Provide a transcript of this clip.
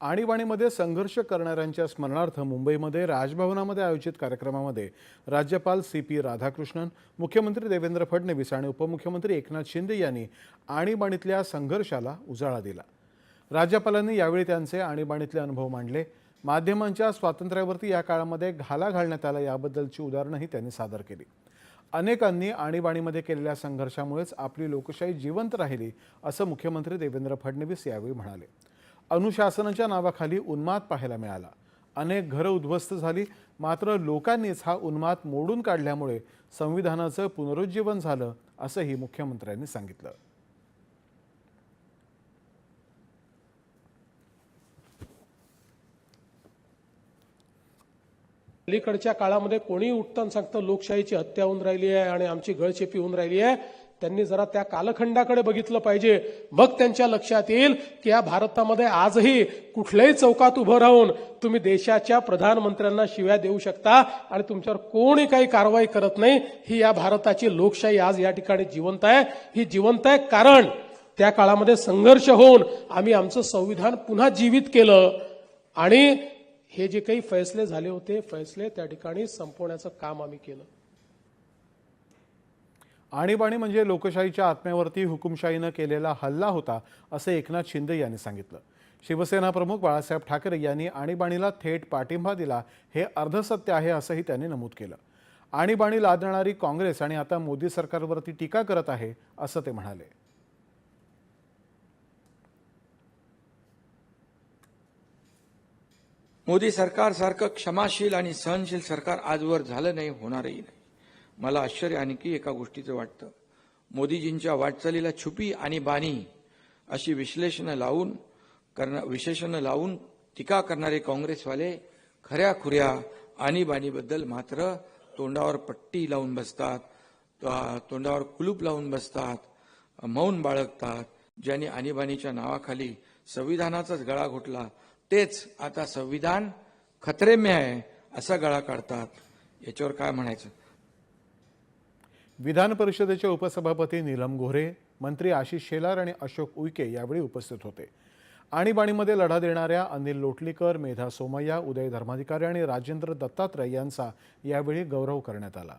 आणीबाणीमध्ये संघर्ष करणाऱ्यांच्या स्मरणार्थ मुंबईमध्ये राजभवनामध्ये आयोजित कार्यक्रमामध्ये राज्यपाल सी पी राधाकृष्णन मुख्यमंत्री देवेंद्र फडणवीस आणि उपमुख्यमंत्री एकनाथ शिंदे यांनी आणीबाणीतल्या संघर्षाला उजाळा दिला. राज्यपालांनी यावेळी त्यांचे आणीबाणीतले अनुभव मांडले. माध्यमांच्या स्वातंत्र्यावरती या काळामध्ये घाला घालण्यात आला याबद्दलची उदाहरणंही त्यांनी सादर केली. अनेकांनी आणीबाणीमध्ये केलेल्या संघर्षामुळेच आपली लोकशाही जिवंत राहिली असं मुख्यमंत्री देवेंद्र फडणवीस यावेळी म्हणाले. अनुशासनाच्या नावाखाली उन्माद पाहायला मिळाला. अनेक घरं उद्ध्वस्त झाली मात्र लोकांनीच हा उन्माद मोडून काढल्यामुळे संविधानाचं पुनरुज्जीवन झालं असंही मुख्यमंत्र्यांनी सांगितलं. अलीकडच्या काळामध्ये कोणी उठताना सांगतं लोकशाहीची हत्या होऊन राहिली आहे आणि आमची गळचेपी होऊन राहिली आहे. त्यांनी जरा त्या कालखंडाकडे बघितलं पाहिजे. मग त्यांच्या लक्षात येईल की या भारतामध्ये आजही कुठल्याही चौकात उभं राहून तुम्ही देशाच्या प्रधानमंत्र्यांना शिव्या देऊ शकता आणि तुमच्यावर कोणी काही कारवाई करत नाही. ही या भारताची लोकशाही आज या ठिकाणी जिवंत आहे. ही जिवंत आहे कारण त्या काळामध्ये संघर्ष होऊन आम्ही आमचं संविधान पुन्हा जीवित केलं. आणि हे जे काही फैसले झाले होते फैसले त्या ठिकाणी संपवण्याचं काम आम्ही केलं. आणीबाणी म्हणजे लोकशाहीच्या आत्म्यावरती हुकुमशाहीनं केलेला हल्ला होता असं एकनाथ शिंदे यांनी सांगितलं. शिवसेना प्रमुख बाळासाहेब ठाकरे यांनी आणीबाणीला थेट पाठिंबा दिला हे अर्धसत्य आहे असंही त्यांनी नमूद केलं. आणीबाणी लादणारी काँग्रेस आणि आता मोदी सरकारवरती टीका करत आहे असं ते म्हणाले. मोदी सरकार सारखं क्षमाशील आणि सहनशील सरकार आजवर झालं नाही होणारही नाही. मला आश्चर्य आणखी एका गोष्टीचं वाटतं. मोदीजींच्या वाटचालीला छुपी आणि बाणी अशी विश्लेषणं लावून करणं विशेषणं लावून टीका करणारे काँग्रेसवाले खऱ्या खुऱ्या आणीबाणीबद्दल मात्र तोंडावर पट्टी लावून बसतात तोंडावर कुलूप लावून बसतात मौन बाळगतात. ज्यांनी आणीबाणीच्या नावाखाली संविधानाचाच गळा घोटला तेच आता संविधान खतरेम्य आहे असा गळा काढतात. याच्यावर काय म्हणायचं? विधान परिषदेचे उपसभापती नीलम गोऱ्हे मंत्री आशिष शेलार आणि अशोक उईके यावेळी उपस्थित होते. आणीबाणीमध्ये लढा देणाऱ्या अनिल लोटलीकर मेधा सोमय्या उदय धर्माधिकारी आणि राजेंद्र दत्तात्रय यांचा यावेळी गौरव करण्यात आला.